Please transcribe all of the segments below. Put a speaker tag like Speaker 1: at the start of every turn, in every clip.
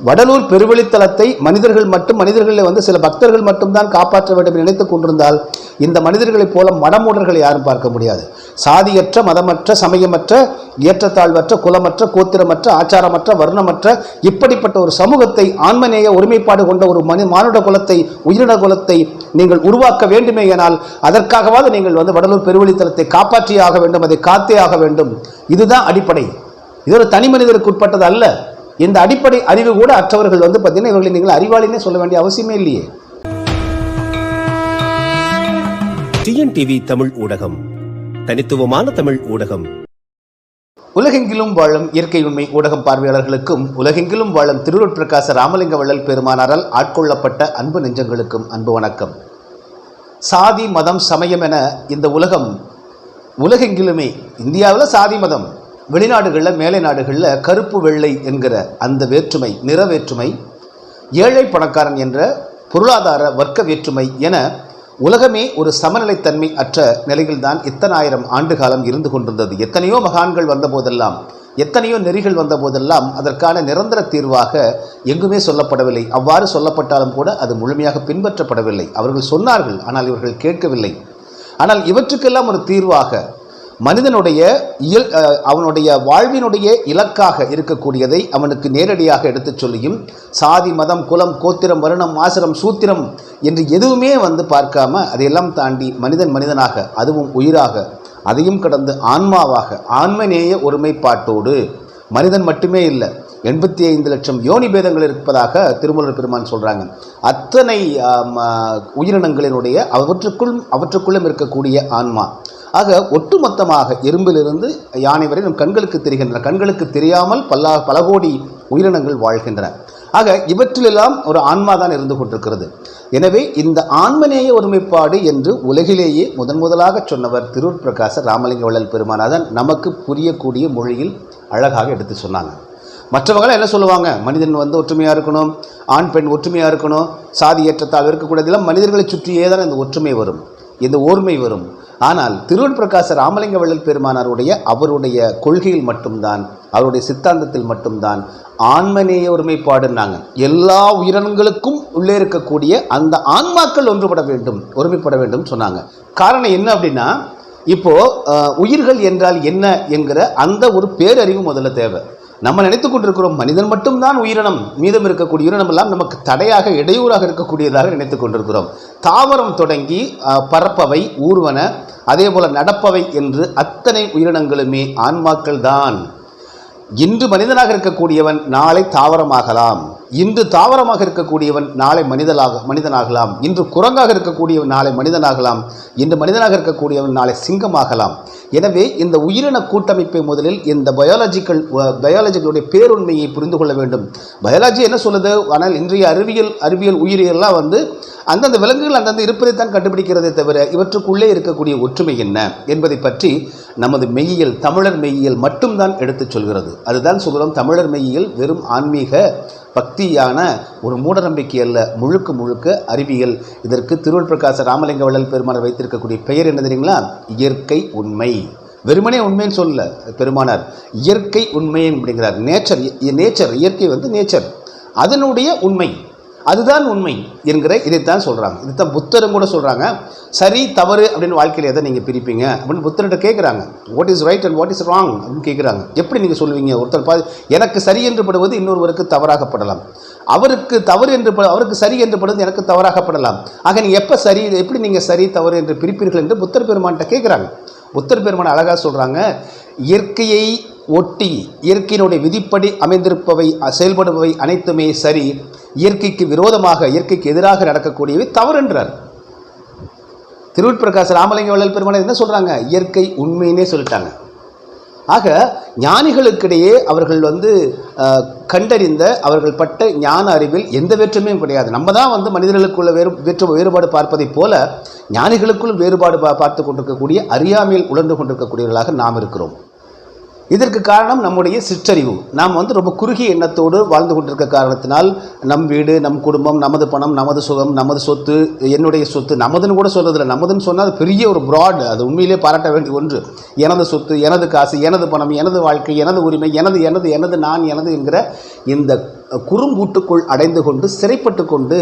Speaker 1: வடலூர் பெருவெளித்தலத்தை மனிதர்கள் மட்டும் மனிதர்களில் வந்து சில பக்தர்கள் மட்டும்தான் காப்பாற்ற வேண்டும் என்று நினைத்துக் கொண்டிருந்தால் இந்த மனிதர்களைப் போல மடமூடர்களை யாரும் பார்க்க முடியாது. சாதியற்ற மதமற்ற சமயமற்ற ஏற்றத்தாழ்வற்ற குலமற்ற கோத்திரமற்ற ஆச்சாரமற்ற வர்ணமற்ற இப்படிப்பட்ட ஒரு சமூகத்தை ஆன்மநேய ஒருமைப்பாடு கொண்ட ஒரு மனி மானுட குலத்தை உயிரின குலத்தை நீங்கள் உருவாக்க வேண்டுமேயானால் அதற்காகவாவது நீங்கள் வந்து வடலூர் பெருவெளித்தலத்தை காப்பாற்றியாக ஆக வேண்டும் அதை காத்தே ஆக வேண்டும். இதுதான் அடிப்படை. இது ஒரு தனி மனிதருக்கு உட்பட்டது அல்ல. இந்த அடிப்படை அறிவு கூட அற்றவர்கள் வந்து பார்த்தீங்கன்னா இவர்களை நீங்கள் அறிவாளினே சொல்ல வேண்டிய அவசியமே இல்லையே.
Speaker 2: டிஎன்டிவி தமிழ் ஊடகம். தனித்துவமான தமிழ் ஊடகம்.
Speaker 1: உலகெங்கிலும் வாழும் இயற்கை உண்மை ஊடகம் பார்வையாளர்களுக்கும் உலகெங்கிலும் வாழும் திருவூர் பிரகாச ராமலிங்க வள்ளல் பெருமானாரால் ஆட்கொள்ளப்பட்ட அன்பு நெஞ்சங்களுக்கும் அன்பு வணக்கம். சாதி மதம் சமயம் என இந்த உலகம் உலகெங்கிலுமே இந்தியாவில் சாதி மதம் வெளிநாடுகளில் மேலை நாடுகளில் கருப்பு வெள்ளை என்கிற அந்த வேற்றுமை நிற வேற்றுமை ஏழை பணக்காரன் என்ற பொருளாதார வர்க்க வேற்றுமை என உலகமே ஒரு சமநிலைத்தன்மை அற்ற நிலையில்தான் இத்தனாயிரம் ஆண்டு காலம் இருந்து கொண்டிருந்தது. எத்தனையோ மகான்கள் வந்தபோதெல்லாம் எத்தனையோ நெறிகள் வந்தபோதெல்லாம் அதற்கான நிரந்தர தீர்வாக எங்குமே சொல்லப்படவில்லை. அவ்வாறு சொல்லப்பட்டாலும் கூட அது முழுமையாக பின்பற்றப்படவில்லை. அவர்கள் சொன்னார்கள் ஆனால் இவர்கள் கேட்கவில்லை. ஆனால் இவற்றுக்கெல்லாம் ஒரு தீர்வாக மனிதனுடைய இயல் அவனுடைய வாழ்வினுடைய இலக்காக இருக்கக்கூடியதை அவனுக்கு நேரடியாக எடுத்துச் சொல்லியும் சாதி மதம் குலம் கோத்திரம் வருணம் ஆசிரம் சூத்திரம் என்று எதுவுமே வந்து பார்க்காம அதையெல்லாம் தாண்டி மனிதன் மனிதனாக அதுவும் உயிராக அதையும் கடந்து ஆன்மாவாக ஆன்மநேய ஒருமைப்பாட்டோடு மனிதன் மட்டுமே இல்லை எண்பத்தி ஐந்து லட்சம் யோனி பேதங்கள் இருப்பதாக திருமலர் பெருமான் சொல்கிறாங்க அத்தனை உயிரினங்களினுடைய அவற்றுக்குள் அவற்றுக்குள்ளும் இருக்கக்கூடிய ஆன்மா ஆக ஒட்டுமொத்தமாக எறும்பிலிருந்து யானை வரை நம் கண்களுக்கு தெரிகின்றன. கண்களுக்கு தெரியாமல் பல்லா பல கோடி உயிரினங்கள் வாழ்கின்றன. ஆக இவற்றிலெல்லாம் ஒரு ஆன்மா தான் இருந்து கொண்டிருக்கிறது. எனவே இந்த ஆன்மநேய ஒருமைப்பாடு என்று உலகிலேயே முதன் முதலாக சொன்னவர் திருவூர் பிரகாச ராமலிங்க வள்ளல் பெருமானாதான் நமக்கு புரியக்கூடிய மொழியில் அழகாக எடுத்து சொன்னாங்க. மற்றவங்களாம் என்ன சொல்லுவாங்க? மனிதன் வந்து ஒற்றுமையாக இருக்கணும் ஆண் பெண் ஒற்றுமையாக இருக்கணும் சாதி ஏற்றத்தாழ்வு இருக்கக்கூடியதெல்லாம் மனிதர்களை சுற்றியே தான் இந்த ஒற்றுமை வரும். இந்த ஓர்மை வரும். ஆனால் திருவன் பிரகாச ராமலிங்க வள்ளல் பெருமானாருடைய அவருடைய கொள்கையில் மட்டும்தான் அவருடைய சித்தாந்தத்தில் மட்டும்தான் ஆன்மநேய ஒருமைப்பாடுன்னாங்க. எல்லா உயிரினங்களுக்கும் உள்ளே இருக்கக்கூடிய அந்த ஆன்மாக்கள் ஒன்றுபட வேண்டும் ஒருமைப்பட வேண்டும் சொன்னாங்க. காரணம் என்ன அப்படின்னா இப்போது உயிர்கள் என்றால் என்ன என்கிற அந்த ஒரு பேரறிவு முதல்ல தேவை. நம்ம நினைத்து கொண்டிருக்கிறோம் மனிதன் மட்டும்தான் உயிரினம். மீதம் இருக்கக்கூடிய உயிரினம் எல்லாம் நமக்கு தடையாக இடையூறாக இருக்கக்கூடியதாக நினைத்து கொண்டிருக்கிறோம். தாவரம் தொடங்கி பரப்பவை பறப்பவை ஊர்வன அதே போல நடப்பவை என்று அத்தனை உயிரினங்களுமே ஆன்மாக்கள் தான் இன்று மனிதனாக இருக்கக்கூடியவன் நாளை தாவரமாகலாம். இன்று தாவரமாக இருக்கக்கூடியவன் நாளை மனிதனாக மனிதனாகலாம். இன்று குரங்காக இருக்கக்கூடியவன் நாளை மனிதனாகலாம். இன்று மனிதனாக இருக்கக்கூடியவன் நாளை சிங்கமாகலாம். எனவே இந்த உயிரின கூட்டமைப்பை முதலில் இந்த பயாலஜிக்கல் பயாலஜிகளுடைய பேருண்மையை புரிந்து கொள்ள வேண்டும். பயாலஜி என்ன சொல்லுது? ஆனால் இன்றைய அறிவியல் அறிவியல் உயிரியல்லாம் வந்து அந்தந்த விலங்குகள் அந்தந்த இருப்பதைத்தான் கண்டுபிடிக்கிறதே தவிர இவற்றுக்குள்ளே இருக்கக்கூடிய ஒற்றுமை என்ன என்பதை பற்றி நமது மெய்யியல் தமிழர் மெய்யியல் மட்டும்தான் எடுத்துச் சொல்கிறது. அதுதான் சொல்கிறோம் தமிழர் மெய்யியல் வெறும் ஆன்மீக பக்தியான ஒரு மூடநம்பிக்கை அல்ல முழுக்க முழுக்க அறிவியல். இதற்கு திருவள் பிரகாச ராமலிங்க வள்ளல் பெருமானார் வைத்திருக்கக்கூடிய பெயர் என்ன தெரியுங்களா? இயற்கை உண்மை. வெறுமனே உண்மைன்னு சொல்லல பெருமானார். இயற்கை உண்மை அப்படிங்கிறார். நேச்சர் நேச்சர் இயற்கை வந்து நேச்சர். அதனுடைய உண்மை. அதுதான் உண்மை என்கிற இதைத்தான் சொல்கிறாங்க இதுதான் புத்தரும் கூட சொல்கிறாங்க சரி தவறு அப்படின்னு வாழ்க்கையில் எதை நீங்கள் பிரிப்பீங்க? அப்படின்னு புத்தர்கிட்ட கேட்குறாங்க what is right and what is wrong அப்படின்னு கேட்குறாங்க எப்படி நீங்கள் சொல்லுவீங்க? ஒருத்தர் பா எனக்கு சரி என்று படுவது இன்னொருவருக்கு தவறாகப்படலாம். அவருக்கு தவறு என்று அவருக்கு சரி என்று படுவது எனக்கு தவறாகப்படலாம். ஆக நீங்கள் எப்போ சரி எப்படி நீங்கள் சரி தவறு என்று பிரிப்பீர்கள் என்று புத்தர் பெருமான்கிட்ட கேட்குறாங்க புத்தர் பெருமான் அழகாக சொல்கிறாங்க இயற்கையை ஒட்டி இயற்கையினுடைய விதிப்படி அமைந்திருப்பவை செயல்படுபவை அனைத்துமே சரி இயற்கைக்கு விரோதமாக இயற்கைக்கு எதிராக நடக்கக்கூடியவை தவறுன்றார். திருவூர் பிரகாஷ் ராமலிங்க வள்ளல் பெருமாள் என்ன சொல்கிறாங்க இயற்கை உண்மையினே சொல்லிட்டாங்க. ஆக ஞானிகளுக்கிடையே அவர்கள் வந்து கண்டறிந்த அவர்கள் பட்ட ஞான அறிவில் எந்த வேற்றுமையும் கிடையாது. நம்ம தான் வந்து மனிதர்களுக்குள்ள வேறு வேற்று வேறுபாடு பார்ப்பதைப் போல ஞானிகளுக்குள் வேறுபாடு பா பார்த்து கொண்டிருக்கக்கூடிய அறியாமையில் உழந்து கொண்டிருக்கக்கூடியவர்களாக நாம் இருக்கிறோம். இதற்கு காரணம் நம்முடைய சிற்றறிவு. நாம் வந்து ரொம்ப குறுகிய எண்ணத்தோடு வாழ்ந்து கொண்டிருக்க காரணத்தினால் நம் வீடு நம் குடும்பம் நமது பணம் நமது சுகம் நமது சொத்து என்னுடைய சொத்து நமதுன்னு கூட சொல்றதில்ல. நமதுன்னு சொன்னால் அது பெரிய ஒரு ப்ராட் அது உண்மையிலே பாராட்ட வேண்டிய ஒன்று. எனது சொத்து எனது காசு எனது பணம் எனது வாழ்க்கை எனது உரிமை எனது எனது எனது நான் எனது என்கிற இந்த குறும்பூட்டுக்குள் அடைந்து கொண்டு சிறைப்பட்டு கொண்டு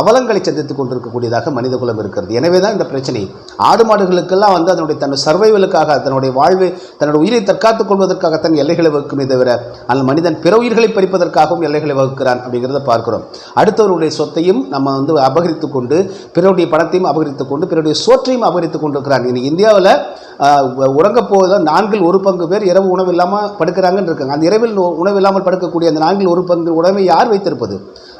Speaker 1: அவலங்களை சந்தித்துக் கொண்டிருக்கக்கூடியதாக மனித குலம் இருக்கிறது. எனவே தான் இந்த பிரச்சனை. ஆடு மாடுகளுக்கெல்லாம் வந்து அதனுடைய தன் சர்வைவலுக்காக தன்னுடைய வாழ்வை தன்னுடைய உயிரை தற்காத்துக் கொள்வதற்காகத்தான் எல்லைகளை வகுக்குமே தவிர அந்த மனிதன் பிற உயிர்களை பறிப்பதற்காகவும் எல்லைகளை வகுக்கிறான் அப்படிங்கிறத பார்க்கிறோம். அடுத்தவருடைய சொத்தையும் நம்ம வந்து அபகரித்து கொண்டு பிறருடைய பணத்தையும் அபகரித்து கொண்டு பிறருடைய சோற்றையும் அபகரித்து கொண்டிருக்கிறான். இன்னைக்கு இந்தியாவில் உறங்க போவதில் நான்கில் ஒரு பங்கு பேர் இரவு உணவு இல்லாமல் படுக்கிறாங்கன்னு இருக்காங்க. அந்த இரவில் உணவு இல்லாமல் படுக்கக்கூடிய அந்த நான்கில் ஒரு பங்கு புலமை யார் வைத்திருப்பது?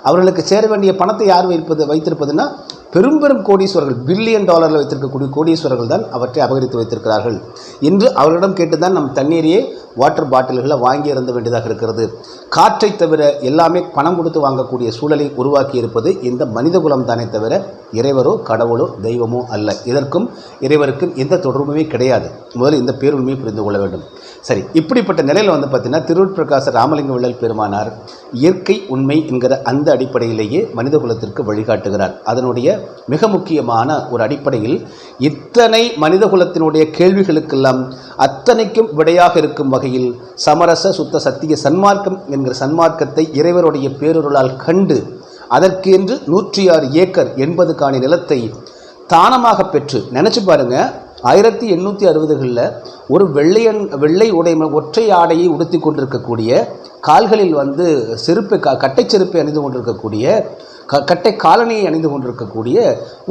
Speaker 1: அவர்களுக்கு சேர வேண்டிய பணத்தை யார் வைப்பது வைத்திருப்பதுன்னா பெரும் பெரும் கோடீஸ்வரர்கள் பில்லியன் டாலரில் வைத்திருக்கக்கூடிய கோடீஸ்வரர்கள் தான் அவற்றை அபகரித்து வைத்திருக்கிறார்கள். இன்று அவர்களிடம் கேட்டுதான் நம் தண்ணீரையே வாட்டர் பாட்டில்களை வாங்கி இறந்த வேண்டியதாக இருக்கிறது. காற்றை தவிர எல்லாமே பணம் கொடுத்து வாங்கக்கூடிய சூழலை உருவாக்கி இருப்பது இந்த மனிதகுலம் தானே தவிர இறைவரோ கடவுளோ தெய்வமோ அல்ல. இதற்கும் இறைவருக்கும் எந்த தொடர்புமே கிடையாது. முதல்ல இந்த பேருண்மையை புரிந்து கொள்ள வேண்டும். சரி இப்படிப்பட்ட நிலையில் வந்து பார்த்தீங்கன்னா திருவிற்பிரகாச ராமலிங்க விழல் பெருமானார் இயற்கை உண்மை என்கிற அந்த அடிப்படையிலேயே மனிதகுலத்திற்கு வழிகாட்டுகிறார். அதனுடைய மிக முக்கியமான ஒரு அடிப்படையில் இத்தனை மனிதகுலத்தினுடைய கேள்விகளுக்கெல்லாம் அத்தனைக்கும் விடையாக இருக்கும் வகையில் சமரச சுத்த சத்திய சன்மார்க்கம் என்கிற சன்மார்க்கத்தை இறைவருடைய பேரொருளால் கண்டு அதற்கென்று நூற்றி ஆறு ஏக்கர் எண்பது காணி நிலத்தை தானமாக பெற்று நினச்சி பாருங்கள் ஆயிரத்தி எண்ணூற்றி அறுபதுகளில் ஒரு வெள்ளையன் வெள்ளை உடை ஒற்றை ஆடையை உடுத்தி கொண்டிருக்கக்கூடிய கால்களில் வந்து செருப்பு க கட்டை செருப்பை அணிந்து கொண்டிருக்கக்கூடிய க கட்டை காலணியை அணிந்து கொண்டிருக்கக்கூடிய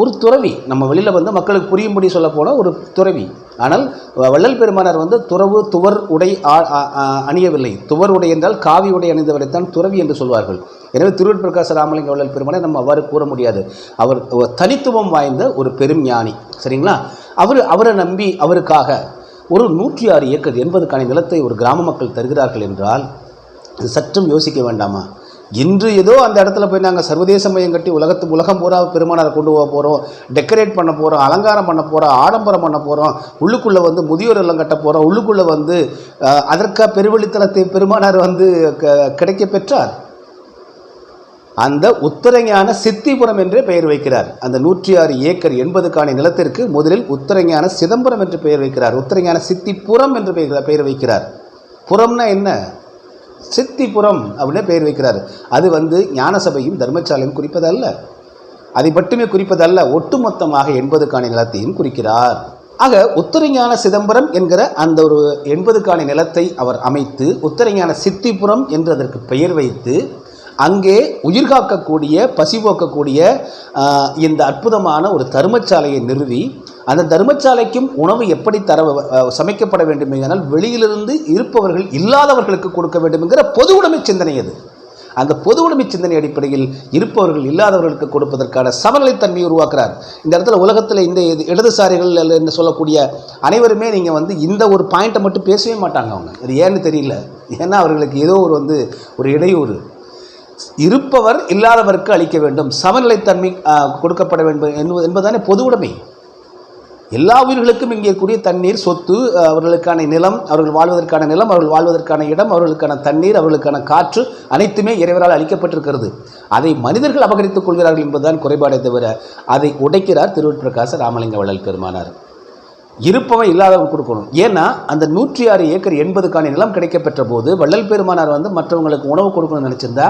Speaker 1: ஒரு துறவி. நம்ம வெளியில் வந்து மக்களுக்கு புரியும்படி சொல்ல போனால் ஒரு துறவி. ஆனால் வள்ளல் பெருமானார் வந்து துறவு துவர் உடை அணியவில்லை. துவர் உடை என்றால் காவி உடை அணிந்தவரைத்தான் துறவி என்று சொல்வார்கள். எனவே திருவிற்பிரகாச ராமலிங்க வள்ளல் பெருமானை நம்ம அவ்வாறு கூற முடியாது. அவர் தனித்துவம் வாய்ந்த ஒரு பெரும் ஞானி. சரிங்களா? அவர் அவரை நம்பி அவருக்காக ஒரு நூற்றி ஆறு ஏக்கர் எண்பதுக்கான நிலத்தை ஒரு கிராம மக்கள் தருகிறார்கள் என்றால் சற்றும் யோசிக்க வேண்டாமா? இன்று ஏதோ அந்த இடத்துல போய் நாங்கள் சர்வதேச மையம் கட்டி உலகத்து உலகம் பூரா பெருமானாரை கொண்டு போக போகிறோம் டெக்கரேட் பண்ண போகிறோம் அலங்காரம் பண்ண போகிறோம் ஆடம்பரம் பண்ண போகிறோம் உள்ளுக்குள்ளே வந்து முதியோர் இல்லம் கட்ட போகிறோம் உள்ளுக்குள்ளே வந்து அதற்காக பெருவழித்தலத்தை பெருமானார் வந்து க- கிடைக்க பெற்றார். அந்த உத்தரஞான சித்திபுரம் என்றே பெயர் வைக்கிறார். அந்த நூற்றி ஆறு ஏக்கர் எண்பது காணி நிலத்திற்கு முதலில் உத்தரஞான சிதம்பரம் என்று பெயர் வைக்கிறார். உத்தரஞான சித்திபுரம் என்று பெயர் பெயர் வைக்கிறார். புறம்னா என்ன? சித்திபுரம் அப்படின்னு பெயர் வைக்கிறார். அது வந்து ஞானசபையும் தர்மசாலையும் குறிப்பதல்ல. அதை மட்டுமே குறிப்பதல்ல ஒட்டுமொத்தமாக எண்பதுக்கான நிலத்தையும் குறிக்கிறார். ஆக உத்தரஞான சிதம்பரம் என்கிற அந்த ஒரு எண்பதுக்கான நிலத்தை அவர் அமைத்து உத்தரஞான சித்திபுரம் என்று அதற்கு பெயர் வைத்து அங்கே உயிர் காக்கக்கூடிய பசி போக்கக்கூடிய இந்த அற்புதமான ஒரு தர்மசாலையை நிறுவி அந்த தர்மச்சாலைக்கும் உணவு எப்படி தர சமைக்கப்பட வேண்டும் என்றால் வெளியிலிருந்து இருப்பவர்கள் இல்லாதவர்களுக்கு கொடுக்க வேண்டுமென்கிற பொது உடைமை சிந்தனை அது. அந்த பொது உடைமை சிந்தனை அடிப்படையில் இருப்பவர்கள் இல்லாதவர்களுக்கு கொடுப்பதற்கான சமநிலைத்தன்மையை உருவாக்குறார். இந்த இடத்துல உலகத்தில் இந்த இது இடதுசாரிகள் என்று சொல்லக்கூடிய அனைவருமே நீங்கள் வந்து இந்த ஒரு பாயிண்ட்டை மட்டும் பேசவே மாட்டாங்க அவங்க. அது ஏன்னு தெரியல. ஏன்னா அவர்களுக்கு ஏதோ ஒரு வந்து ஒரு இடையூறு. இருப்பவர் இல்லாதவருக்கு அளிக்க வேண்டும். சமநிலைத்தன்மை கொடுக்கப்பட வேண்டும் என்பது என்பதுதானே பொது உடைமை. எல்லா உயிர்களுக்கும் இங்கே கூடிய தண்ணீர் சொத்து அவர்களுக்கான நிலம் அவர்கள் வாழ்வதற்கான நிலம் அவர்கள் வாழ்வதற்கான இடம் அவர்களுக்கான தண்ணீர் அவர்களுக்கான காற்று அனைத்துமே இறைவரால் அளிக்கப்பட்டிருக்கிறது. அதை மனிதர்கள் அபகரித்துக் கொள்கிறார்கள் என்பதுதான் குறைபாடே தவிர அதை உடைக்கிறார் திருவற்பிரகாச ராமலிங்க வள்ளல் பெருமானார். இருப்பவன் இல்லாதவன் கொடுக்கணும். ஏன்னா அந்த நூற்றி ஆறு ஏக்கர் எண்பதுக்கான நிலம் கிடைக்கப்பெற்ற போது வள்ளல் பெருமானார் வந்து மற்றவங்களுக்கு உணவு கொடுக்கணும்னு நினச்சிருந்தா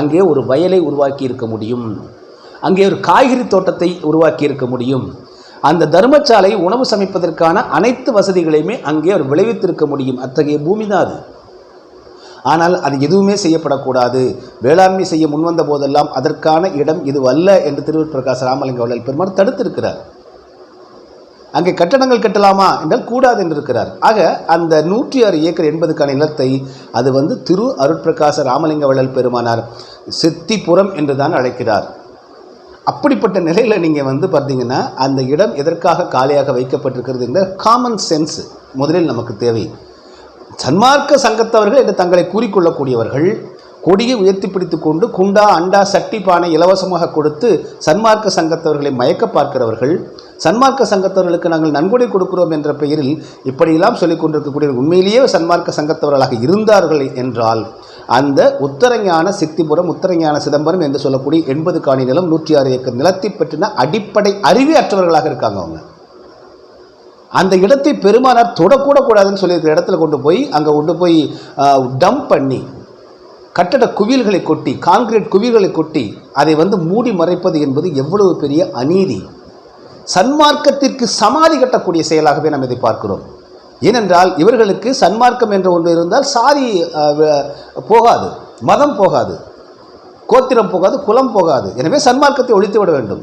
Speaker 1: அங்கே ஒரு வயலை உருவாக்கி இருக்க முடியும். அங்கே ஒரு காய்கறி தோட்டத்தை உருவாக்கி இருக்க முடியும். அந்த தர்மசாலை உணவு சமைப்பதற்கான அனைத்து வசதிகளையுமே அங்கே அவர் விளைவித்திருக்க முடியும். அத்தகைய பூமி தான் அது. ஆனால் அது எதுவுமே செய்யப்படக்கூடாது. வேளாண்மை செய்ய முன்வந்த போதெல்லாம் அதற்கான இடம் இது அல்ல என்று திருவிற்பிரகாச ராமலிங்க வள்ளல் பெருமான் தடுத்திருக்கிறார். அங்கே கட்டடங்கள் கட்டலாமா என்றால் கூடாது என்று இருக்கிறார். ஆக அந்த நூற்றி ஆறு ஏக்கர் எண்பதுக்கான நிலத்தை அது வந்து திரு அருட்பிரகாச ராமலிங்க வள்ளல் பெருமானார் சித்திபுரம் என்று தான் அழைக்கிறார். அப்படிப்பட்ட நிலையில் நீங்கள் வந்து பார்த்தீங்கன்னா அந்த இடம் எதற்காக காலியாக வைக்கப்பட்டிருக்கிறது என்ற காமன் சென்ஸ் முதலில் நமக்கு தேவை. சன்மார்க்க சங்கத்தவர்கள் என்று தங்களை கூறிக்கொள்ளக்கூடியவர்கள் கொடியை உயர்த்தி பிடித்து கொண்டு குண்டா அண்டா சட்டி பானை இலவசமாக கொடுத்து சன்மார்க்க சங்கத்தவர்களை மயக்க பார்க்கிறவர்கள் சன்மார்க்க சங்கத்தவர்களுக்கு நாங்கள் நன்கொடை கொடுக்கிறோம் என்ற பெயரில் இப்படியெல்லாம் சொல்லிக் கொண்டிருக்கக்கூடிய உண்மையிலேயே சன்மார்க்க சங்கத்தவர்களாக இருந்தார்கள் என்றால் அந்த உத்தரஞான சித்திபுரம் உத்தரஞான சிதம்பரம் என்று சொல்லக்கூடிய எண்பது காணி நிலம் நூற்றி ஆறு ஏக்கர் நிலத்தை பற்றின அடிப்படை அறிவே அற்றவர்களாக இருக்காங்க அவங்க. அந்த இடத்தை பெருமானார் தொடக்கூட கூடாதுன்னு சொல்லியிருக்கிற இடத்துல கொண்டு போய் அங்கே கொண்டு போய் டம்ப் பண்ணி கட்டட குவியல்களை கொட்டி கான்கிரீட் குவியல்களை கொட்டி அதை வந்து மூடி மறைப்பது என்பது எவ்வளவு பெரிய அநீதி. சன்மார்க்கத்திற்கு சமாதி கட்டக்கூடிய செயலாகவே நாம் இதை பார்க்கிறோம் ஏனென்றால் இவர்களுக்கு சன்மார்க்கம் என்ற ஒன்று இருந்தால் சாதி போகாது மதம் போகாது கோத்திரம் போகாது குலம் போகாது. எனவே சன்மார்க்கத்தை ஒழித்து விட வேண்டும்.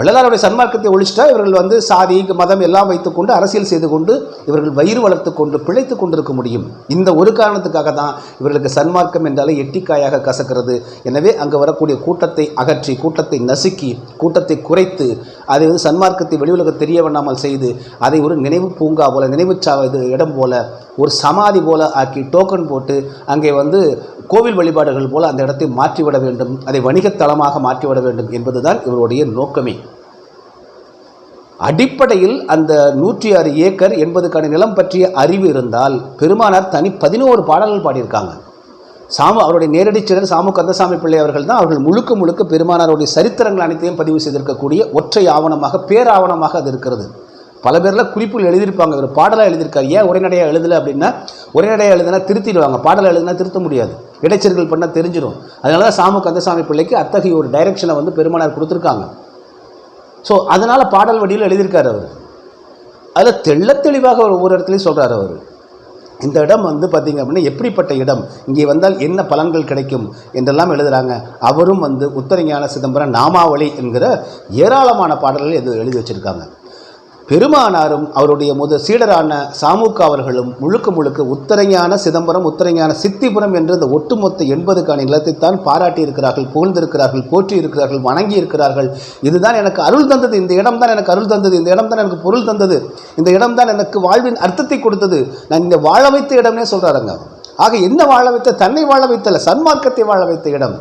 Speaker 1: வள்ளலாருடைய சன்மார்க்கத்தை ஒழிச்சிட்டா இவர்கள் வந்து சாதி மதம் எல்லாம் வைத்துக்கொண்டு அரசியல் செய்து கொண்டு இவர்கள் வயிறு வளர்த்து கொண்டு பிழைத்து கொண்டிருக்க முடியும். இந்த ஒரு காரணத்துக்காக தான் இவர்களுக்கு சன்மார்க்கம் என்றாலே எட்டிக்காயாக கசக்கிறது. எனவே அங்கே வரக்கூடிய கூட்டத்தை அகற்றி கூட்டத்தை நசுக்கி கூட்டத்தை குறைத்து அதை வந்து சன்மார்க்கத்தை வெளியுலக தெரிய வேண்டாமல் செய்து அதை ஒரு நினைவு பூங்கா போல நினைவுச்சா இது இடம் போல ஒரு சமாதி போல ஆக்கி டோக்கன் போட்டு அங்கே வந்து கோவில் வழிபாடுகள் போல அந்த இடத்தை மாற்றிவிட வேண்டும் அதை வணிகத்தலமாக மாற்றிவிட வேண்டும் என்பதுதான் இவருடைய நோக்கமே. அடிப்படையில் அந்த நூற்றி ஆறு ஏக்கர் என்பதுக்கான நிலம் பற்றிய அறிவு இருந்தால் பெருமானார் தனி பதினோரு பாடல்கள் பாடியிருக்காங்க. சாமு அவருடைய நேரடி சிறர் சாமு கந்தசாமி பிள்ளை அவர்கள் தான் அவர்கள் முழுக்க முழுக்க பெருமானாருடைய சரித்திரங்கள் அனைத்தையும் பதிவு செய்திருக்கக்கூடிய ஒற்றை ஆவணமாக பேராவணமாக அது இருக்கிறது. பல பேரில் குறிப்புகள் எழுதியிருப்பாங்க. ஒரு பாடலாக எழுதியிருக்காரு. ஏன் உரைநடையாக எழுதலை அப்படின்னா உரைநடையாக எழுதுனா திருத்திடுவாங்க. பாடலை எழுதுனா திருத்த முடியாது. இடைச்சல்கள் பண்ணால் தெரிஞ்சிடும் அதனால தான் சாமு கந்தசாமி பிள்ளைக்கு அத்தகைய ஒரு டைரக்ஷனை வந்து பெருமானார் கொடுத்துருக்காங்க. ஸோ அதனால் பாடல் வடிவில் எழுதியிருக்கார் அவர். அதில் தெள்ள தெளிவாக ஒரு ஒவ்வொரு இடத்துலையும் சொல்கிறார் அவர். இந்த இடம் வந்து பார்த்தீங்க அப்படின்னா எப்படிப்பட்ட இடம்? இங்கே வந்தால் என்ன பலன்கள் கிடைக்கும்? என்றெல்லாம் எழுதுகிறாங்க அவரும் வந்து உத்தரஞான சிதம்பரம் நாமாவளி என்கிற ஏராளமான பாடல்கள் எது எழுதி வச்சுருக்காங்க. பெருமானாரும் அவருடைய முத சீடரான சாமுக்கா அவர்களும் முழுக்க முழுக்க உத்தரஞான சிதம்பரம் உத்தரையான சித்திபுரம் என்ற இந்த ஒட்டுமொத்த எண்பதுக்கான நிலத்தைத்தான் பாராட்டி இருக்கிறார்கள் புகழ்ந்திருக்கிறார்கள் போற்றி இருக்கிறார்கள் வணங்கி இருக்கிறார்கள் இதுதான் எனக்கு அருள் தந்தது. இந்த இடம் தான் எனக்கு அருள் தந்தது. இந்த இடம் தான் எனக்கு பொருள் தந்தது. இந்த இடம் தான் எனக்கு வாழ்வின் அர்த்தத்தை கொடுத்தது. நான் இந்த வாழ வைத்த இடம்னே சொல்கிறாருங்க ஆக என்ன வாழ வைத்த? தன்னை வாழ வைத்தல சன்மார்க்கத்தை வாழ வைத்த இடம்.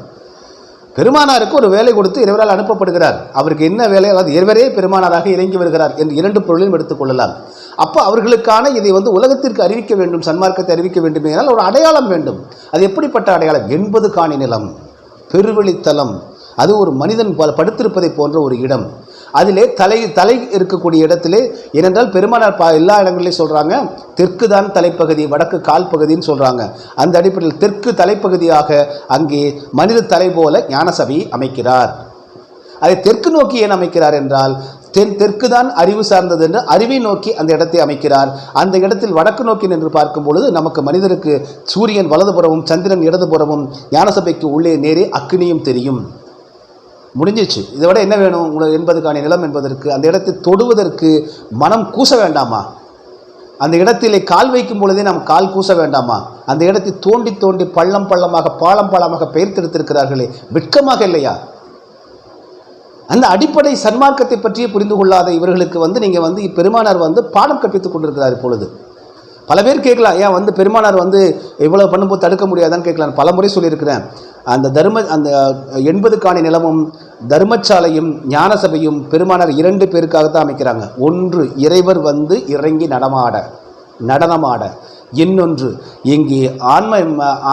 Speaker 1: பெருமானாருக்கு ஒரு வேலை கொடுத்து இறைவரால் அனுப்பப்படுகிறார். அவருக்கு என்ன வேலை? அதாவது இறைவரே பெருமானாராக இறங்கி வருகிறார் என்று இரண்டு பொருளையும் எடுத்துக்கொள்ளலாம் அப்போ அவர்களுக்கான இதை வந்து உலகத்திற்கு அறிவிக்க வேண்டும் சன்மார்க்கத்தை அறிவிக்க வேண்டும் என்றால் ஒரு அடையாளம் வேண்டும். அது எப்படிப்பட்ட அடையாளம்? எண்பது காணி நிலம் பெருவெளித்தலம் அது ஒரு மனிதன் படுத்திருப்பதை போன்ற ஒரு இடம். அதிலே தலை தலை இருக்கக்கூடிய இடத்திலே ஏனென்றால் பெருமானார் பா எல்லா இடங்களையும் சொல்கிறாங்க தெற்கு தான் தலைப்பகுதி வடக்கு கால் பகுதின்னு சொல்கிறாங்க அந்த அடிப்படையில் தெற்கு தலைப்பகுதியாக அங்கே மனித தலை போல ஞானசபையை அமைக்கிறார். அதை தெற்கு நோக்கி ஏன் அமைக்கிறார் என்றால் தென் தெற்கு தான் அறிவு சார்ந்தது என்று அறிவை நோக்கி அந்த இடத்தை அமைக்கிறார். அந்த இடத்தில் வடக்கு நோக்கி நின்று பார்க்கும் பொழுது நமக்கு மனிதருக்கு சூரியன் வலதுபுறமும் சந்திரன் இடதுபுறமும் ஞானசபைக்கு உள்ளே நேரே அக்னியும் தெரியும். முடிஞ்சிச்சு. இதை விட என்ன வேணும்? உங்களுக்கு என்பதுக்கான நிலம் என்பதற்கு அந்த இடத்தை தொடுவதற்கு மனம் கூச வேண்டாமா? அந்த இடத்திலே கால் வைக்கும் பொழுதே நாம் கால் கூச வேண்டாமா? அந்த இடத்தை தோண்டி தோண்டி பள்ளம் பள்ளமாக பாலம் பாலமாக பெயர்த்தெடுத்திருக்கிறார்களே வெட்கமாக இல்லையா? அந்த அடிப்படை சன்மார்க்கத்தை பற்றியே புரிந்து கொள்ளாத இவர்களுக்கு வந்து நீங்கள் வந்து பெருமானார் வந்து பாடம் கற்பித்துக் கொண்டிருக்கிறார் இப்பொழுது. பல பேர் கேட்கலாம் ஏன் வந்து பெருமானார் வந்து இவ்வளோ பண்ணும்போது தடுக்க முடியாதான்னு கேட்கலாம். பல முறை சொல்லியிருக்கிறேன். அந்த தர்ம அந்த எண்பது காணி நிலமும் தர்மசாலையும் ஞானசபையும் பெருமானார் இரண்டு பேருக்காகத்தான் அமைக்கிறாங்க. ஒன்று இறைவர் வந்து இறங்கி நடமாட நடனமாட. இன்னொன்று இங்கே ஆன்ம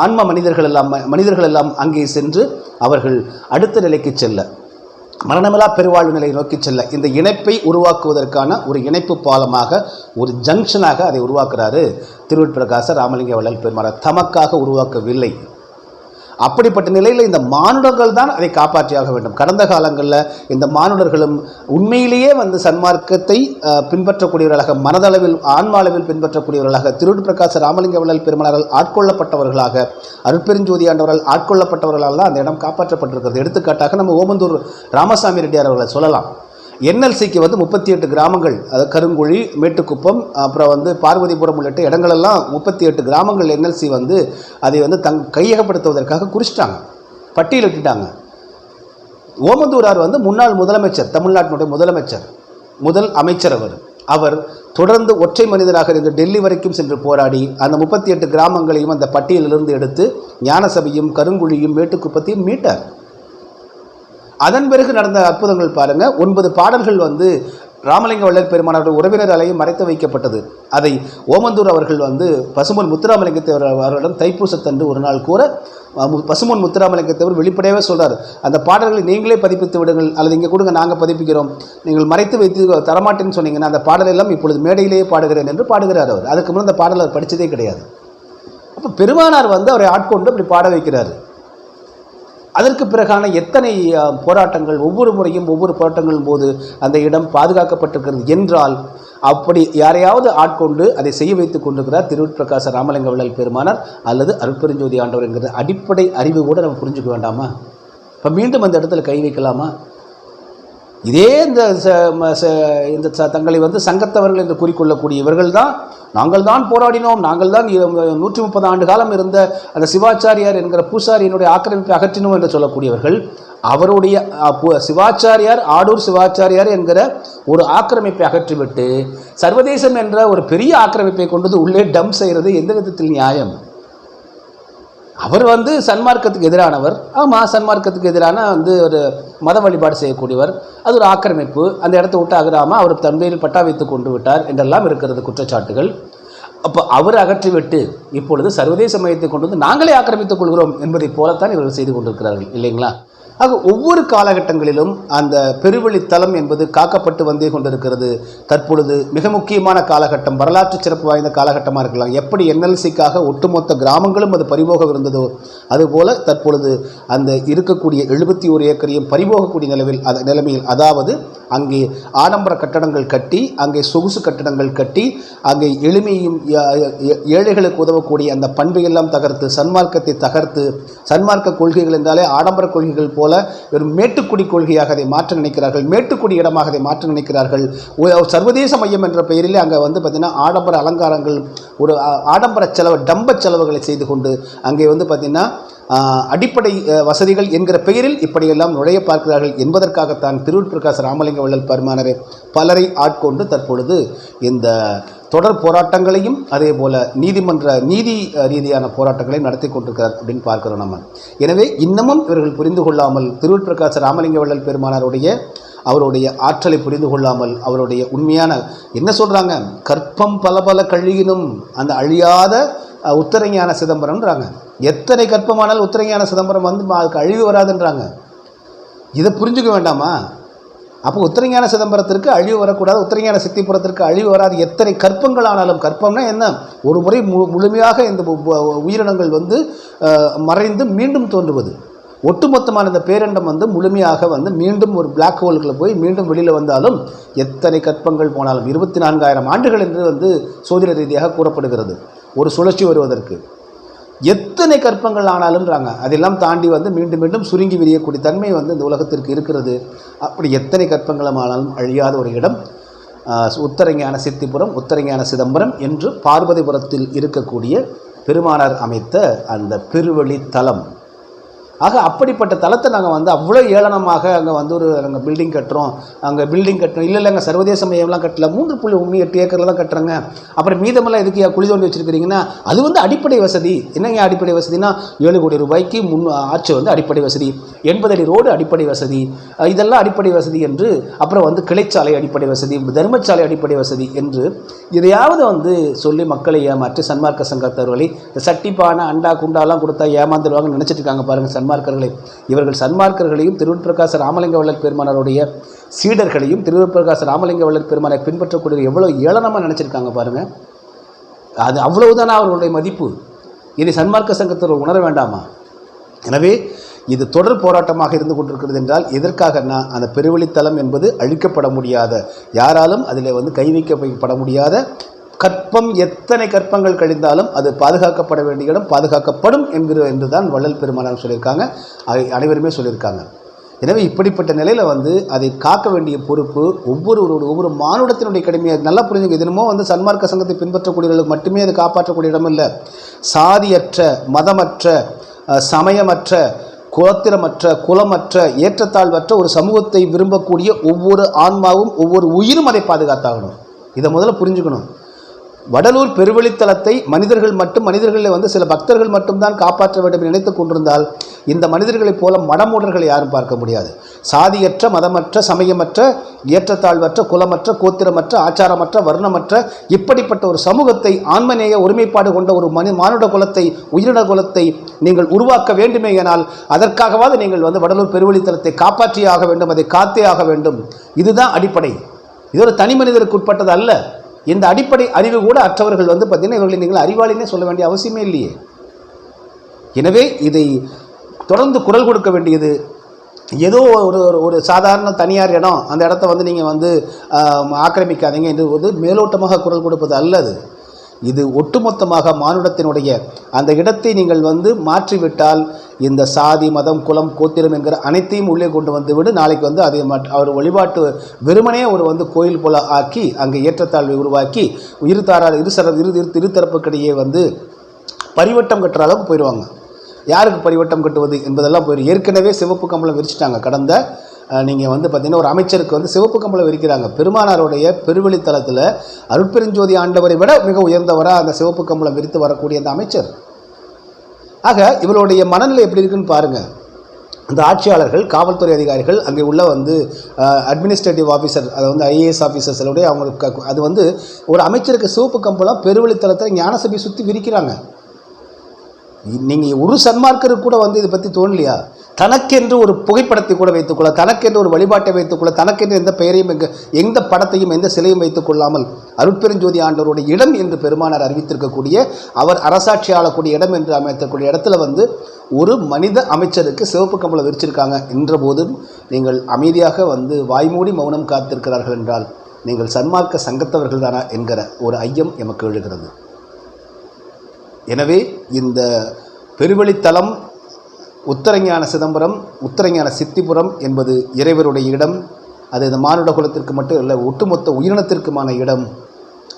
Speaker 1: ஆன்ம மனிதர்கள் எல்லாம் மனிதர்கள் எல்லாம் அங்கே சென்று அவர்கள் அடுத்த நிலைக்கு செல்ல. மரணமில்லா பெருவாழ்வு நிலையை நோக்கி செல்ல இந்த இணைப்பை உருவாக்குவதற்கான ஒரு இணைப்பு பாலமாக ஒரு ஜங்ஷனாக அதை உருவாக்குறாரு திருவிட்பிரகாச ராமலிங்க வள்ளல் பெருமாள் தமக்காக உருவாக்கவில்லை. அப்படிப்பட்ட நிலையில் இந்த மானுடர்கள் தான் அதை காப்பாற்றியாக வேண்டும். கடந்த காலங்களில் இந்த மானுடர்களும் உண்மையிலேயே வந்து சன்மார்க்கத்தை பின்பற்றக்கூடியவர்களாக மனதளவில் ஆன்மாளவில் பின்பற்றக்கூடியவர்களாக திருவிற்பிரகாச ராமலிங்க வள்ளல் பெருமானார்கள் ஆட்கொள்ளப்பட்டவர்களாக அருட்பெருஞ்சோதி ஆண்டவர்கள் ஆட்கொள்ளப்பட்டவர்களால் தான் அந்த இடம் காப்பாற்றப்பட்டிருக்கிறது. எடுத்துக்காட்டாக நம்ம ஓமந்தூர் ராமசாமி ரெட்டியார் அவர்களை சொல்லலாம். என்எல்சிக்கு வந்து முப்பத்தி எட்டு கிராமங்கள் அதாவது கருங்குழி மேட்டுக்குப்பம் அப்புறம் வந்து பார்வதிபுரம் உள்ளிட்ட இடங்களெல்லாம் முப்பத்தி எட்டு கிராமங்கள் என்எல்சி வந்து அதை வந்து தங் கையகப்படுத்துவதற்காக குறிச்சிட்டாங்க. பட்டியலிட்டுட்டாங்க ஓமந்தூரார் வந்து முன்னாள் முதலமைச்சர் தமிழ்நாட்டினுடைய முதலமைச்சர். முதல் அமைச்சர் அவர். அவர் தொடர்ந்து ஒற்றை மனிதராக இருந்து டெல்லி வரைக்கும் சென்று போராடி அந்த முப்பத்தி எட்டு கிராமங்களையும் அந்த பட்டியலிலிருந்து எடுத்து ஞானசபையும் கருங்குழியும் மேட்டுக்குப்பத்தையும் மீட்டார். அதன் பிறகு நடந்த அற்புதங்கள் பாருங்கள் ஒன்பது பாடல்கள் வந்து ராமலிங்க வள்ளல் பெருமானவர்கள் உறவினர் அலையும் மறைத்து வைக்கப்பட்டது. அதை ஓமந்தூர் அவர்கள் வந்து பசுமன் முத்துராமலிங்கத்தேவர் அவரிடம் தைப்பூசத்தன்று ஒரு நாள் கூற மு- பசுமன் முத்துராமலிங்கத்தேவர் வெளிப்படையாகவே சொல்கிறார் அந்த பாடல்களை நீங்களே பதிப்பித்து விடுங்கள் அல்லது இங்கே கொடுங்க நாங்கள் பதிப்பிக்கிறோம். நீங்கள் மறைத்து வைத்து தரமாட்டேன்னு சொன்னீங்கன்னா அந்த பாடலெல்லாம் இப்பொழுது மேடையிலேயே பாடுகிறேன் என்று பாடுகிறார் அவர். அதுக்கு முன்னாடி அந்த பாடல் அவர் படித்ததே கிடையாது. அப்போ பெருமானார் வந்து அவரை ஆட்கொண்டு அப்படி பாட வைக்கிறார். அதற்கு பிறகான எத்தனை போராட்டங்கள் ஒவ்வொரு முறையும் ஒவ்வொரு போராட்டங்களின் போது அந்த இடம் பாதுகாக்கப்பட்டிருக்கிறது என்றால் அப்படி யாரையாவது ஆட்கொண்டு அதை செய்ய வைத்துக் கொண்டிருக்கிறார் திருவிற்பிரகாச ராமலிங்க விழல் பெருமானார் அல்லது அருட்பெருஞ்சோதி ஆண்டவர் என்கிற அடிப்படை அறிவு கூட நம்ம புரிஞ்சுக்க வேண்டாமா? இப்போ மீண்டும் அந்த இடத்துல கை வைக்கலாமா? இதே இந்த இந்த ச- தங்களை வந்து சங்கத்தவர்கள் என்று கூறிக்கொள்ளக்கூடிய இவர்கள் தான் நாங்கள் தான் போராடினோம் நாங்கள் தான் நூற்றி முப்பது ஆண்டு காலம் இருந்த அந்த சிவாச்சாரியார் என்கிற பூசாரியினுடைய ஆக்கிரமிப்பை அகற்றினோம் என்று சொல்லக்கூடியவர்கள் அவருடைய பு- சிவாச்சாரியார் ஆடூர் சிவாச்சாரியார் என்கிற ஒரு ஆக்கிரமிப்பை அகற்றிவிட்டு சர்வதேசம் என்ற ஒரு பெரிய ஆக்கிரமிப்பை கொண்டது உள்ளே டம்ப் செய்கிறது எந்த விதத்தில் நியாயம்? அவர் வந்து சன்மார்க்கத்துக்கு எதிரானவர். ஆமாம் சன்மார்க்கத்துக்கு எதிரான வந்து ஒரு மத வழிபாடு செய்யக்கூடியவர். அது ஒரு ஆக்கிரமிப்பு. அந்த இடத்த விட்டு அகராமல் அவர் தன்மையில் பட்டா வைத்து கொண்டு விட்டார் என்றெல்லாம் இருக்கிறது குற்றச்சாட்டுகள். அப்போ அவர் அகற்றிவிட்டு இப்பொழுது சர்வதேச மையத்தை கொண்டு வந்து நாங்களே ஆக்கிரமித்துக் கொள்கிறோம் என்பதைப் போலத்தான் இவர்கள் செய்து கொண்டிருக்கிறார்கள். இல்லைங்களா? ஆக ஒவ்வொரு காலகட்டங்களிலும் அந்த பெருவழித்தலம் என்பது காக்கப்பட்டு வந்தே கொண்டிருக்கிறது. தற்பொழுது மிக முக்கியமான காலகட்டம் வரலாற்று சிறப்பு வாய்ந்த காலகட்டமாக இருக்கலாம். எப்படி என்எல்சிக்காக ஒட்டுமொத்த கிராமங்களும் அது பறிபோக இருந்ததோ அதுபோல தற்பொழுது அந்த இருக்கக்கூடிய எழுபத்தி ஒரு ஏக்கரையும் பறிபோகக்கூடிய நிலவில் அத நிலைமையில் அதாவது அங்கே ஆடம்பர கட்டடங்கள் கட்டி அங்கே சொகுசு கட்டடங்கள் கட்டி அங்கே எளிமையும் ஏழைகளுக்கு உதவக்கூடிய அந்த பண்பையெல்லாம் தகர்த்து சன்மார்க்கத்தை தகர்த்து சன்மார்க்க கொள்கைகள் என்றாலே ஆடம்பர கொள்கைகள் போல வெறும் மேட்டுக்குடி கொள்கையாக அதை மாற்ற நினைக்கிறார்கள். மேட்டுக்குடி இடமாக அதை மாற்ற நினைக்கிறார்கள். சர்வதேச மையம் என்ற பெயரிலே அங்கே வந்து பார்த்திங்கன்னா ஆடம்பர அலங்காரங்கள் ஒரு ஆடம்பர செலவு டம்ப செலவுகளை செய்து கொண்டு அங்கே வந்து பார்த்திங்கன்னா அடிப்படை வசதிகள் என்கிற பெயரில் இப்படியெல்லாம் நுழைய பார்க்கிறார்கள் என்பதற்காகத்தான் திருவில் பிரகாஷ் ராமலிங்க வள்ளல் பெருமானரை பலரை ஆட்கொண்டு தற்பொழுது இந்த தொடர் போராட்டங்களையும் அதே போல் நீதிமன்ற நீதி ரீதியான போராட்டங்களையும் நடத்தி கொண்டிருக்கிறார் அப்படின்னு பார்க்கிறோம் நம்ம. எனவே இன்னமும் இவர்கள் புரிந்து கொள்ளாமல் திருவூர் பிரகாஷ் ராமலிங்க வள்ளல் பெருமானாருடைய அவருடைய ஆற்றலை புரிந்து கொள்ளாமல் அவருடைய உண்மையான என்ன சொல்கிறாங்க கற்பம் பல பல கழியினும் அந்த அழியாத அஹ், உத்தரஞான சிதம்பரம்ன்றாங்க. எத்தனை கற்பமானால் உத்தரஞான சிதம்பரம் வந்து அதுக்கு அழிவு வராதுன்றாங்க. இதை புரிஞ்சுக்க வேண்டாமா? அப்போ உத்தரஞான சிதம்பரத்திற்கு அழிவு வரக்கூடாது உத்தரஞான சித்திபுரத்திற்கு அழிவு வராது. எத்தனை கற்பங்கள் ஆனாலும் கற்பம்னா என்ன? ஒரு முறை மு முழுமையாக இந்த உ- உயிரினங்கள் வந்து மறைந்து மீண்டும் தோன்றுவது. ஒட்டுமொத்தமான இந்த பேரண்டம் வந்து முழுமையாக வந்து மீண்டும் ஒரு பிளாக் ஹோலுக்குள்ள போய் மீண்டும் வெளியில் வந்தாலும் எத்தனை கற்பங்கள் போனாலும் இருபத்தி நான்காயிரம் ஆண்டுகள் என்று வந்து சோதிட ரீதியாக கூறப்படுகிறது. ஒரு சுழற்சி வருவதற்கு. எத்தனை கற்பங்கள் ஆனாலும்ன்றாங்க. அதெல்லாம் தாண்டி வந்து மீண்டும் மீண்டும் சுருங்கி விரியக்கூடிய தன்மை வந்து இந்த உலகத்திற்கு இருக்கிறது. அப்படி எத்தனை கற்பங்களும் ஆனாலும் அழியாத ஒரு இடம். உத்தரஞான சித்திபுரம் உத்தரஞான சிதம்பரம் என்று பார்வதிபுரத்தில் இருக்கக்கூடிய பெருமானார் அமைத்த அந்த பெருவழி தலம். ஆக அப்படிப்பட்ட தளத்தை நாங்கள் வந்து அவ்வளோ ஏளனமாக அங்கே வந்து ஒரு நாங்கள் பில்டிங் கட்டுறோம். அங்கே பில்டிங் கட்டுறோம். இல்லை இல்லைங்க சர்வதேச மையம்லாம் கட்டல. மூன்று புள்ளி ஒன்று எட்டு ஏக்கரில் தான் கட்டுறங்க. அப்புறம் மீதமெல்லாம் எதுக்கு ஏன் குழி தோண்டி வச்சுருக்கிறீங்கன்னா அது வந்து அடிப்படை வசதி. என்னங்க அடிப்படை வசதினா ஏழு கோடி ரூபாய்க்கு முன் ஆட்சி வந்து அடிப்படை வசதி. எண்பது அடி ரோடு அடிப்படை வசதி. இதெல்லாம் அடிப்படை வசதி என்று அப்புறம் வந்து கிளைச்சாலை அடிப்படை வசதி தர்மச்சாலை அடிப்படை வசதி என்று இதையாவது வந்து சொல்லி மக்களை ஏமாற்றி சன்மார்க்க சங்கத்தவர்களை சட்டிப்பான சட்டிப்பானை அண்டா குண்டாலாம் கொடுத்தா ஏமாந்துருவாங்கன்னு நினச்சிட்டு இருக்காங்க பாருங்கள் சன் சன்மார்க்கர்களை இவர்கள் சன்மார்க்கர்களையும் திருவற்பிரகாச ராமலிங்க வள்ளல் பெருமானாருடைய சீடர்களையும் திருவற்பிரகாச ராமலிங்க வள்ளல் பெருமானை பின்பற்றக்கூடிய எவ்வளோ ஏளனமாக நினச்சிருக்காங்க பாருங்கள் அது அவ்வளவுதானா அவர்களுடைய மதிப்பு? இதை சன்மார்க்க சங்கத்தில் உணர வேண்டாமா? எனவே இது தொடர் போராட்டமாக இருந்து கொண்டிருக்கிறது என்றால் எதற்காகனா அந்த பெருவழித்தலம் என்பது அழிக்கப்பட முடியாத யாராலும் அதில் வந்து கை வைக்கப்பட முடியாத கற்பம் எத்தனை கற்பங்கள் கழிந்தாலும் அது பாதுகாக்கப்பட வேண்டிய இடம் பாதுகாக்கப்படும் என்கிற என்று தான் வள்ளல் பெருமானார் சொல்லியிருக்காங்க. அதை அனைவருமே சொல்லியிருக்காங்க. எனவே இப்படிப்பட்ட நிலையில் வந்து அதை காக்க வேண்டிய பொறுப்பு ஒவ்வொருவரோட ஒவ்வொரு மானுடத்தினுடைய கடமையாக நல்லா புரிஞ்சுங்க இதனமோ வந்து சன்மார்க்க சங்கத்தை பின்பற்றக்கூடியவர்களுக்கு மட்டுமே அது காப்பாற்றக்கூடிய இடம் இல்லை. சாதியற்ற மதமற்ற சமயமற்ற கோத்திரமற்ற குலமற்ற ஏற்றத்தாழ்வற்ற ஒரு சமூகத்தை விரும்பக்கூடிய ஒவ்வொரு ஆன்மாவும் ஒவ்வொரு உயிரும் அதை பாதுகாத்தாகணும். இதை முதல்ல புரிஞ்சுக்கணும். வடலூர் பெருவெளித்தலத்தை மனிதர்கள் மட்டும் மனிதர்களில் வந்து சில பக்தர்கள் மட்டும்தான் காப்பாற்ற வேண்டும் நினைத்து நினைத்துக் கொண்டிருந்தால் இந்த மனிதர்களைப் போல மடமூடர்களை யாரும் பார்க்க முடியாது. சாதியற்ற மதமற்ற சமயமற்ற ஏற்றத்தாழ்வற்ற குலமற்ற கோத்திரமற்ற ஆச்சாரமற்ற வர்ணமற்ற இப்படிப்பட்ட ஒரு சமூகத்தை ஆன்மநேய ஒருமைப்பாடு கொண்ட ஒரு மனி மானுட குலத்தை உயிரின குலத்தை நீங்கள் உருவாக்க வேண்டுமேயானால் அதற்காகவாவது நீங்கள் வந்து வடலூர் பெருவெளித்தலத்தை காப்பாற்றியே ஆக வேண்டும் அதை காத்தே ஆக வேண்டும். இதுதான் அடிப்படை. இது ஒரு தனி மனிதருக்கு உட்பட்டது அல்ல இந்த அடிப்படை அறிவு கூட அற்றவர்கள் வந்து பார்த்தீங்கன்னா இவர்களை நீங்கள் அறிவாளினே சொல்ல வேண்டிய அவசியமே இல்லையே. எனவே இதை தொடர்ந்து குரல் கொடுக்க வேண்டியது. ஏதோ ஒரு ஒரு- ஒரு சாதாரண தனியார் இடம் அந்த இடத்த வந்து நீங்கள் வந்து ஆக்கிரமிக்காதீங்க. என்று வந்து மேலோட்டமாக குரல் கொடுப்பது அல்லது இது ஒட்டுமொத்தமாக மானுடத்தினுடைய அந்த இடத்தை நீங்கள் வந்து மாற்றிவிட்டால் இந்த சாதி மதம் குலம் கோத்திரம் என்கிற அனைத்தையும் உள்ளே கொண்டு வந்து விடு நாளைக்கு வந்து அதை அவர் வழிபாட்டு வெறுமனே ஒரு வந்து கோயில் போல ஆக்கி அங்கே ஏற்றத்தாழ்வை உருவாக்கி இருதாரார் இருசர இரு இரு- இருதரப்புக்கிடையே வந்து பரிவட்டம் கட்டுற அளவுக்கு போயிடுவாங்க யாருக்கு பரிவட்டம் கட்டுவது என்பதெல்லாம் போயிடும் ஏற்கனவே சிவப்பு கம்பளம் விரிச்சிட்டாங்க கடந்த நீங்கள் வந்து பார்த்தீங்கன்னா ஒரு அமைச்சருக்கு வந்து சிவப்பு கம்பளம் விரிக்கிறாங்க. பெருமானாருடைய பெருவெளித்தலத்தில் அருட்பெருஞ்சோதி ஆண்டவரை விட மிக உயர்ந்தவராக அந்த சிவப்பு கம்பளம் விரித்து வரக்கூடிய அந்த அமைச்சர். ஆக இவருடைய மனநிலை எப்படி இருக்குன்னு பாருங்கள் இந்த ஆட்சியாளர்கள் காவல்துறை அதிகாரிகள் அங்கே உள்ள வந்து அட்மினிஸ்ட்ரேட்டிவ் ஆஃபீஸர் அதை வந்து ஐஏஎஸ் ஆஃபீஸர்ஸோடைய அவங்களுக்கு அது வந்து ஒரு அமைச்சருக்கு சிவப்பு கம்பளம் பெருவெளித்தலத்தில் ஞானசபை சுற்றி விரிக்கிறாங்க. நீங்கள் ஒரு சன்மார்க்கருக்கு கூட வந்து இதை பற்றி தோணலையா? தனக்கென்று ஒரு புகைப்படத்தை கூட வைத்துக்கொள்ள தனக்கென்று ஒரு வழிபாட்டை வைத்துக்கொள்ள தனக்கென்று எந்த பெயரையும் எங்க எந்த படத்தையும் எந்த சிலையும் வைத்துக் கொள்ளாமல் அருட்பெருஞ்சோதி ஆண்டவருடைய இடம் என்று பெருமானார் அறிவித்திருக்கக்கூடிய அவர் அரசாட்சி ஆளக்கூடிய இடம் என்று அமைத்தக்கூடிய இடத்துல வந்து ஒரு மனித அமைச்சருக்கு சிவப்பு கம்பளம் விரிச்சிருக்காங்க. என்ற போதும் நீங்கள் அமைதியாக வந்து வாய்மூடி மௌனம் காத்திருக்கிறார்கள் என்றால் நீங்கள் சன்மார்க்க சங்கத்தவர்கள் தானா என்கிற ஒரு ஐயம் எமக்கு எழுகிறது. எனவே இந்த பெருவெளித்தலம் உத்தரஞான சிதம்பரம் உத்தரஞான சித்திபுரம் என்பது இறைவருடைய இடம். அது இந்த மானுட குலத்திற்கு மட்டும் இல்லை ஒட்டுமொத்த உயிரினத்திற்குமான இடம்.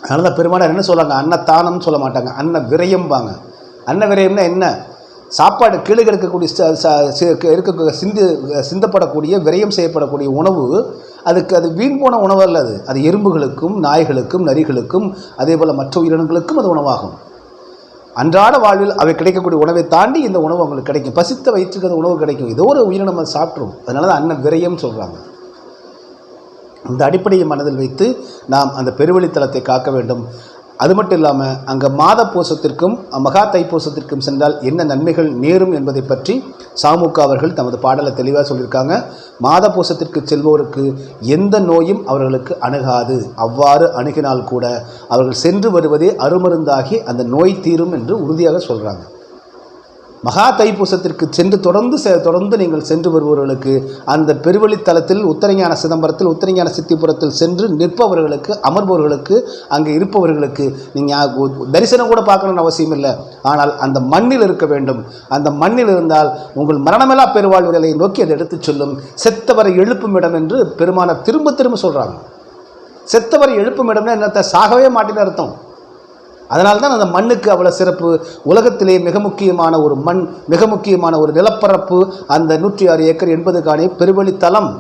Speaker 1: அதனால் தான் பெருமானார் என்ன சொல்கிறாங்க அன்னதானம்னு சொல்ல மாட்டாங்க. அன்ன விரயம்பாங்க அன்ன விரயம்னா என்ன சாப்பாடு கீழே இருக்கக்கூடிய இருக்க சிந்து சிந்தப்படக்கூடிய விரயம் செய்யப்படக்கூடிய உணவு அதுக்கு அது வீண் போன உணவு அல்ல அது. அது எறும்புகளுக்கும் நாய்களுக்கும் நரிகளுக்கும் அதே போல் மற்ற உயிரினங்களுக்கும் அது உணவாகும். அன்றாட வாழ்வில் அவை கிடைக்கக்கூடிய உணவை தாண்டி இந்த உணவு அவங்களுக்கு கிடைக்கும். பசித்த வயிற்றுக்கு அந்த உணவு கிடைக்கும். ஏதோ ஒரு உயிரினம் நம்ம சாப்பிட்றோம். அதனால தான் அன்ன விரயம் சொல்கிறாங்க இந்த அடிப்படையை மனதில் வைத்து நாம் அந்த பெருவழித்தலத்தை காக்க வேண்டும். அது மட்டும் இல்லாமல் அங்கே மாத பூசத்திற்கும் மகா தைப்பூசத்திற்கும் சென்றால் என்ன நன்மைகள் நேரும் என்பதை பற்றி சாமுக அவர்கள் தமது பாடலை தெளிவாக சொல்லியிருக்காங்க. மாத பூசத்திற்கு செல்வோருக்கு எந்த நோயும் அவர்களுக்கு அணுகாது. அவ்வாறு அணுகினால் கூட அவர்கள் சென்று வருவதே அருமருந்தாகி அந்த நோய் தீரும் என்று உறுதியாக சொல்கிறாங்க மகா தைப்பூசத்திற்கு சென்று தொடர்ந்து செ- தொடர்ந்து நீங்கள் சென்று வருபவர்களுக்கு அந்த பெருவழித்தலத்தில் உத்தரஞான சிதம்பரத்தில் உத்தரஞான சித்திபுரத்தில் சென்று நிற்பவர்களுக்கு அமர்பவர்களுக்கு அங்கே இருப்பவர்களுக்கு நீங்கள் தரிசனம் கூட பார்க்கணும்னு அவசியம் இல்லை. ஆனால் அந்த மண்ணில் இருக்க வேண்டும். அந்த மண்ணில் இருந்தால் உங்கள் மரணமெல்லா பெருவாழ்வுகளை நோக்கி அதை எடுத்துச் சொல்லும். செத்தவரை எழுப்பும் இடம் என்று பெருமானார் திரும்ப திரும்ப சொல்கிறாங்க செத்தவரை எழுப்பும் இடம்னா என்னத்தை? சாகவே மாட்டேன்னு அர்த்தம். அதனால தான் அந்த மண்ணுக்கு அவ்வளோ சிறப்பு. உலகத்திலே மிக முக்கியமான ஒரு மண் மிக முக்கியமான ஒரு நிலப்பரப்பு அந்த நூற்றி ஆறு ஏக்கர் எண்பதுக்கான காணி பெருவழித்தலம்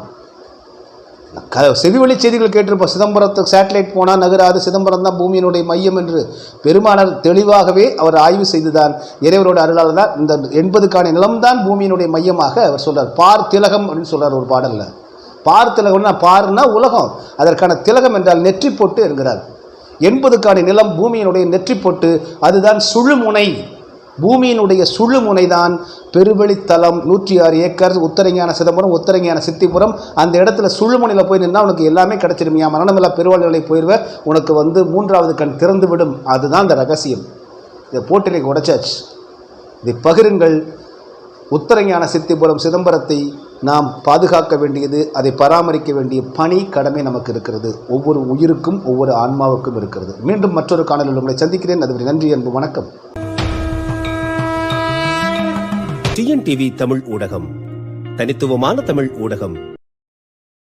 Speaker 1: க செவிவழி செய்திகள் கேட்டிருப்போம். சிதம்பரத்துக்கு சேட்டலைட் போனால் நகராது சிதம்பரம் தான் பூமியினுடைய மையம் என்று பெருமானார் தெளிவாகவே அவர் ஆய்வு செய்துதான் இறைவரோட அருளால் தான் இந்த எண்பதுக்கான நிலம்தான் பூமியினுடைய மையமாக அவர் சொல்கிறார் பார் திலகம் அப்படின்னு சொல்கிறார் ஒரு பாடலில். பார் திலகம்னா பார்னா உலகம். அதற்கான திலகம் என்றால் நெற்றி போட்டு என்கிறார். எண்பதுக்கான நிலம் பூமியினுடைய நெற்றி போட்டு அதுதான் சுழுமுனை. பூமியினுடைய சுழுமுனை தான் பெருவெளித்தலம் நூற்றி ஆறு ஏக்கர் உத்தரஞான சிதம்பரம் உத்தரங்கியான சித்திபுரம். அந்த இடத்துல சுழுமுனையில் போய் நின்னா உனக்கு எல்லாமே கிடைச்சிடும் மரணமில்லா பெருவாழ்நிலை போயிடுவேன் உனக்கு வந்து மூன்றாவது கண் திறந்து விடும் அதுதான் அந்த ரகசியம். இதை போட்டு உடைச்சாச்சு. இதை பகிருங்கள். உத்தரஞான சித்திபுரம் சிதம்பரத்தை நாம் பாதுகாக்க வேண்டியது அதை பராமரிக்க வேண்டிய பணி கடமை நமக்கு இருக்கிறது. ஒவ்வொரு உயிருக்கும் ஒவ்வொரு ஆன்மாவுக்கும் இருக்கிறது. மீண்டும் மற்றொரு காணொலியில் உங்களை சந்திக்கிறேன். அதுவரை நன்றி அன்பு வணக்கம்.
Speaker 2: டிஎன்டிவி தமிழ் ஊடகம். தனித்துவமான தமிழ் ஊடகம்.